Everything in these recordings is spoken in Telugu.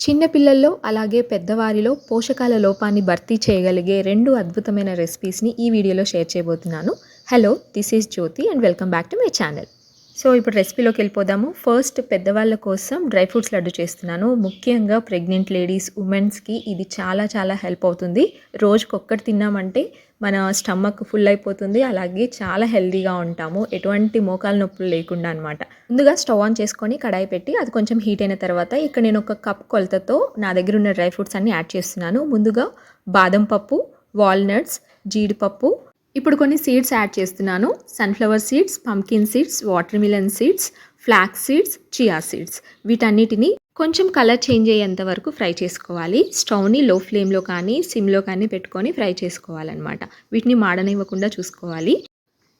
చిన్నపిల్లల్లో అలాగే పెద్దవారిలో పోషకాల లోపాన్ని భర్తీ చేయగలిగే రెండు అద్భుతమైన రెసిపీస్ని ఈ వీడియోలో షేర్ చేయబోతున్నాను. Hello this is Jyothi and welcome back to my channel so ఇప్పుడు రెసిపీలోకి వెళ్ళిపోదాము. ఫస్ట్ పెద్దవాళ్ళ కోసం డ్రై ఫ్రూట్స్ లడ్డు చేస్తున్నాను. ముఖ్యంగా ప్రెగ్నెంట్ లేడీస్ ఉమెన్స్కి ఇది చాలా చాలా హెల్ప్ అవుతుంది. రోజుకి ఒక్కటి తిన్నామంటే మన స్టమక్ ఫుల్ అయిపోతుంది. అలాగే చాలా హెల్దీగా ఉంటాము. ఎటువంటి మోకాల నొప్పులు లేకుండా అనమాట ముందుగా స్టవ్ ఆన్ చేసుకొని కడాయి పెట్టి అది కొంచెం హీట్ అయిన తర్వాత ఇక్కడ నేను ఒక కప్ కొలతతో నా దగ్గర ఉన్న డ్రై ఫ్రూట్స్ అన్ని యాడ్ చేస్తున్నాను. ముందుగా బాదం పప్పు వాల్నట్స్ జీడిపప్పు ఇప్పుడు కొన్ని సీడ్స్ యాడ్ చేస్తున్నాను. Sunflower seeds pumpkin seeds watermelon seeds flax seeds chia seeds. వీటన్నిటిని కొంచెం కలర్ చేంజ్ అయ్యేంత వరకు ఫ్రై చేసుకోవాలి. స్టవ్ని లో ఫ్లేమ్లో కానీ సిమ్లో కానీ పెట్టుకొని ఫ్రై చేసుకోవాలన్నమాట. వీటిని మాడనివ్వకుండా చూసుకోవాలి.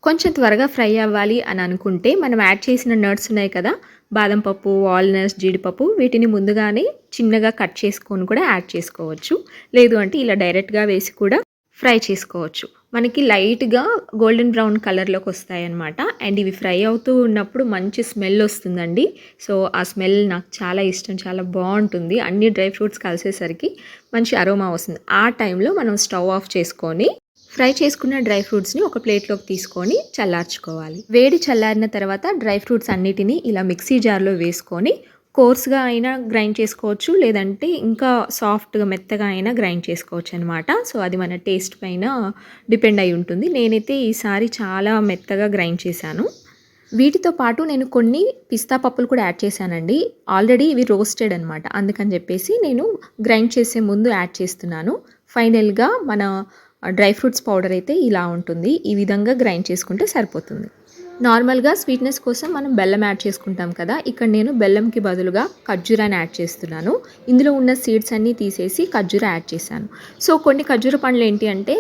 కొంచెం త్వరగా ఫ్రై అవ్వాలి అని అనుకుంటే మనం యాడ్ చేసిన నట్స్ ఉన్నాయి కదా బాదం పప్పు వాల్నట్స్ జీడిపప్పు వీటిని ముందుగానే చిన్నగా కట్ చేసుకొని కూడా యాడ్ చేసుకోవచ్చు. లేదు అంటే ఇలా డైరెక్ట్గా వేసి కూడా ఫ్రై చేసుకోవచ్చు. మనకి లైట్గా గోల్డెన్ బ్రౌన్ కలర్లోకి వస్తాయి అన్నమాట అండ్ ఇవి ఫ్రై అవుతూ ఉన్నప్పుడు మంచి స్మెల్ వస్తుందండి. సో ఆ స్మెల్ నాకు చాలా ఇష్టం చాలా బాగుంటుంది. అన్ని డ్రై ఫ్రూట్స్ కలిసేసరికి మంచి అరోమా వస్తుంది. ఆ టైంలో మనం స్టవ్ ఆఫ్ చేసుకొని ఫ్రై చేసుకున్న డ్రై ఫ్రూట్స్ని ఒక ప్లేట్లోకి తీసుకొని చల్లార్చుకోవాలి. వేడి చల్లారిన తర్వాత డ్రై ఫ్రూట్స్ అన్నిటినీ ఇలా మిక్సీ జార్లో వేసుకొని కోర్స్గా అయినా గ్రైండ్ చేసుకోవచ్చు లేదంటే ఇంకా సాఫ్ట్గా మెత్తగా అయినా గ్రైండ్ చేసుకోవచ్చు అనమాట సో అది మన టేస్ట్ పైన డిపెండ్ అయి ఉంటుంది. నేనైతే ఈసారి చాలా మెత్తగా గ్రైండ్ చేశాను. వీటితో పాటు నేను కొన్ని పిస్తా పప్పులు కూడా యాడ్ చేశానండి. ఆల్రెడీ ఇవి రోస్టెడ్ అనమాట అందుకని చెప్పేసి నేను గ్రైండ్ చేసే ముందు యాడ్ చేస్తున్నాను. ఫైనల్గా మన డ్రై ఫ్రూట్స్ పౌడర్ అయితే ఇలా ఉంటుంది. ఈ విధంగా గ్రైండ్ చేసుకుంటే సరిపోతుంది. నార్మల్గా స్వీట్నెస్ కోసం మనం బెల్లం యాడ్ చేసుకుంటాం కదా ఇక్కడ నేను బెల్లంకి బదులుగా ఖర్జూరాన్ని యాడ్ చేస్తున్నాను. ఇందులో ఉన్న సీడ్స్ అన్నీ తీసేసి ఖర్జూర యాడ్ చేశాను. సో కొన్ని ఖర్జూర పండ్లు ఏంటి అంటే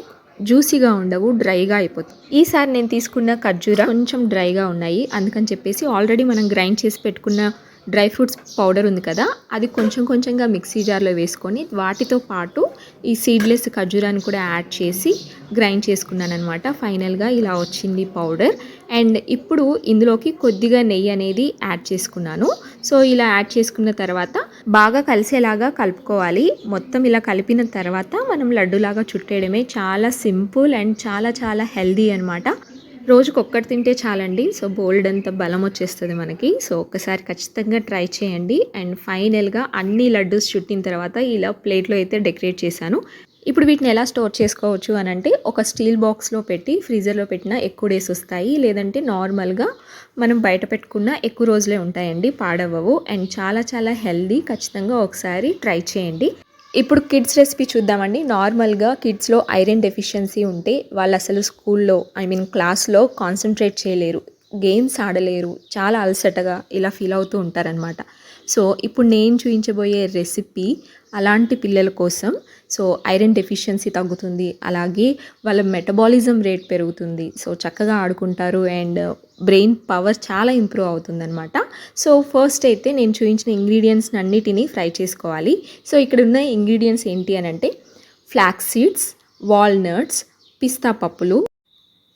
జ్యూసీగా ఉండవు డ్రైగా అయిపోతుంది ఈసారి నేను తీసుకున్న ఖర్జూర కొంచెం డ్రైగా ఉన్నాయి. అందుకని చెప్పేసి ఆల్రెడీ మనం గ్రైండ్ చేసి పెట్టుకున్న డ్రై ఫ్రూట్స్ పౌడర్ ఉంది కదా అది కొంచెం కొంచెంగా మిక్సీ జార్లో వేసుకొని వాటితో పాటు ఈ సీడ్లెస్ ఖర్జూరాన్ని కూడా యాడ్ చేసి గ్రైండ్ చేసుకున్నాను అనమాట ఫైనల్గా ఇలా వచ్చింది పౌడర్. అండ్ ఇప్పుడు ఇందులోకి కొద్దిగా నెయ్యి అనేది యాడ్ చేసుకున్నాను. సో ఇలా యాడ్ చేసుకున్న తర్వాత బాగా కలిసేలాగా కలుపుకోవాలి. మొత్తం ఇలా కలిపిన తర్వాత మనం లడ్డులాగా చుట్టేయడమే చాలా సింపుల్ అండ్ చాలా చాలా హెల్దీ అనమాట రోజుకు ఒక్కటి తింటే చాలండి. సో బోల్డ్ అంత బలం వచ్చేస్తుంది మనకి. సో ఒక్కసారి ఖచ్చితంగా ట్రై చేయండి. అండ్ ఫైనల్గా అన్ని లడ్డూస్ చుట్టిన తర్వాత ఇలా ప్లేట్లో అయితే డెకరేట్ చేశాను. ఇప్పుడు వీటిని ఎలా స్టోర్ చేసుకోవచ్చు అని అంటే ఒక స్టీల్ బాక్స్లో పెట్టి ఫ్రీజర్లో పెట్టిన ఎక్కువ డేస్ వస్తాయి. లేదంటే నార్మల్గా మనం బయట పెట్టుకున్న ఎక్కువ రోజులే ఉంటాయండి పాడవవు అండ్ చాలా చాలా హెల్దీ ఖచ్చితంగా ఒకసారి ట్రై చేయండి. ఇప్పుడు కిడ్స్ రెసిపీ చూద్దామండి. నార్మల్గా కిడ్స్లో ఐరన్ డెఫిషియన్సీ ఉంటే వాళ్ళు అసలు స్కూల్లో ఐ మీన్ క్లాస్లో కాన్సన్ట్రేట్ చేయలేరు. గేమ్స్ ఆడలేరు. చాలా అలసటగా ఇలా ఫీల్ అవుతూ ఉంటారనమాట సో ఇప్పుడు నేను చూపించబోయే రెసిపీ అలాంటి పిల్లల కోసం. సో ఐరన్ డెఫిషియన్సీ తగ్గుతుంది. అలాగే వాళ్ళ మెటబాలిజం రేట్ పెరుగుతుంది. సో చక్కగా ఆడుకుంటారు అండ్ బ్రెయిన్ పవర్ చాలా ఇంప్రూవ్ అవుతుంది అనమాట సో ఫస్ట్ అయితే నేను చూపించిన ఇంగ్రీడియంట్స్ని అన్నిటినీ ఫ్రై చేసుకోవాలి. సో ఇక్కడ ఉన్న ఇంగ్రీడియంట్స్ ఏంటి అని అంటే ఫ్లాక్స్ సీడ్స్ వాల్నట్స్ పిస్తా పప్పులు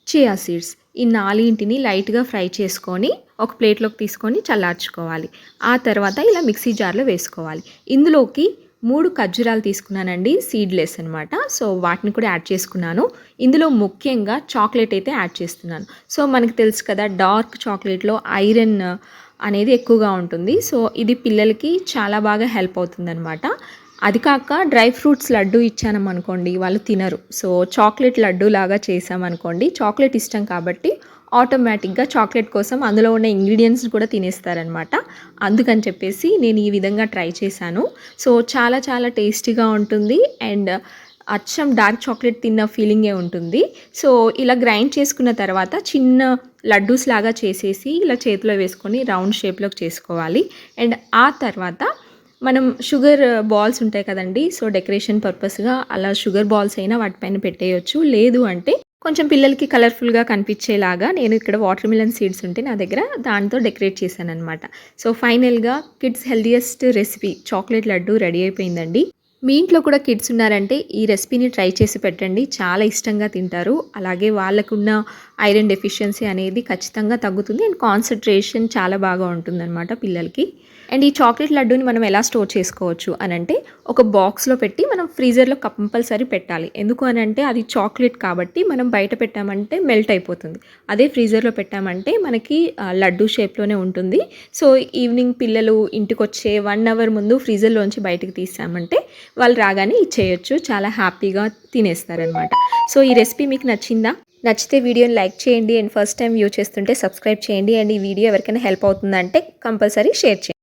చియా సీడ్స్ ఈ నాలుగింటిని లైట్గా ఫ్రై చేసుకొని ఒక ప్లేట్లోకి తీసుకొని చల్లార్చుకోవాలి. ఆ తర్వాత ఇలా మిక్సీ జార్లో వేసుకోవాలి. ఇందులోకి మూడు ఖర్జూరాలు తీసుకున్నానండి సీడ్లెస్ అనమాట సో వాటిని కూడా యాడ్ చేసుకున్నాను. ఇందులో ముఖ్యంగా చాక్లెట్ అయితే యాడ్ చేస్తున్నాను. సో మనకు తెలుసు కదా డార్క్ చాక్లెట్లో ఐరన్ అనేది ఎక్కువగా ఉంటుంది. సో ఇది పిల్లలకి చాలా బాగా హెల్ప్ అవుతుంది అది కాక డ్రై ఫ్రూట్స్ లడ్డు ఇచ్చానమనుకోండి వాళ్ళు తినరు. సో చాక్లెట్ లడ్డు లాగా చేసామనుకోండి చాక్లెట్ ఇష్టం కాబట్టి ఆటోమేటిక్గా చాక్లెట్ కోసం అందులో ఉన్న ఇంగ్రీడియంట్స్ కూడా తినేస్తారనమాట. అందుకని చెప్పేసి నేను ఈ విధంగా ట్రై చేశాను. సో చాలా చాలా టేస్టీగా ఉంటుంది అండ్ అచ్చం డార్క్ చాక్లెట్ తిన్న ఫీలింగే ఉంటుంది. సో ఇలా గ్రైండ్ చేసుకున్న తర్వాత చిన్న లడ్డూస్ లాగా చేసేసి ఇలా చేతిలో వేసుకొని రౌండ్ షేప్లోకి చేసుకోవాలి. అండ్ ఆ తర్వాత మనం షుగర్ బాల్స్ ఉంటాయి కదండి. సో డెకరేషన్ పర్పస్గా అలా షుగర్ బాల్స్ అయినా వాటిపైన పెట్టేయచ్చు. లేదు అంటే కొంచెం పిల్లలకి కలర్ఫుల్గా కనిపించేలాగా నేను ఇక్కడ వాటర్ మిలన్ సీడ్స్ ఉంటే నా దగ్గర దాంతో డెకరేట్ చేశాను అనమాట సో ఫైనల్గా kids healthiest recipe chocolate laddu ready అయిపోయిందండి. మీ ఇంట్లో కూడా కిడ్స్ ఉన్నారంటే ఈ రెసిపీని ట్రై చేసి పెట్టండి. చాలా ఇష్టంగా తింటారు. అలాగే వాళ్ళకున్న ఐరన్ డెఫిషియన్సీ అనేది ఖచ్చితంగా తగ్గుతుంది అండ్ కాన్సన్ట్రేషన్ చాలా బాగా ఉంటుందన్నమాట పిల్లలకి. అండ్ ఈ చాక్లెట్ లడ్డూని మనం ఎలా స్టోర్ చేసుకోవచ్చు అని అంటే ఒక బాక్స్లో పెట్టి మనం ఫ్రీజర్లో కంపల్సరీ పెట్టాలి. ఎందుకు అని అంటే అది చాక్లెట్ కాబట్టి మనం బయట పెట్టామంటే మెల్ట్ అయిపోతుంది. అదే ఫ్రీజర్లో పెట్టామంటే మనకి లడ్డూ షేప్లోనే ఉంటుంది. సో ఈవినింగ్ పిల్లలు ఇంటికి వచ్చే వన్ అవర్ ముందు ఫ్రీజర్లోంచి బయటకు తీసామంటే వాళ్ళు రాగానే ఇచ్చేయచ్చు చాలా హ్యాపీగా తినేస్తారనమాట సో ఈ రెసిపీ మీకు నచ్చిందా? నచ్చితే వీడియోని లైక్ చేయండి. అండ్ ఫస్ట్ టైం వ్యూ చేస్తుంటే సబ్స్క్రైబ్ చేయండి. అండ్ ఈ వీడియో ఎవరికైనా హెల్ప్ అవుతుందంటే కంపల్సరీ షేర్ చేయండి.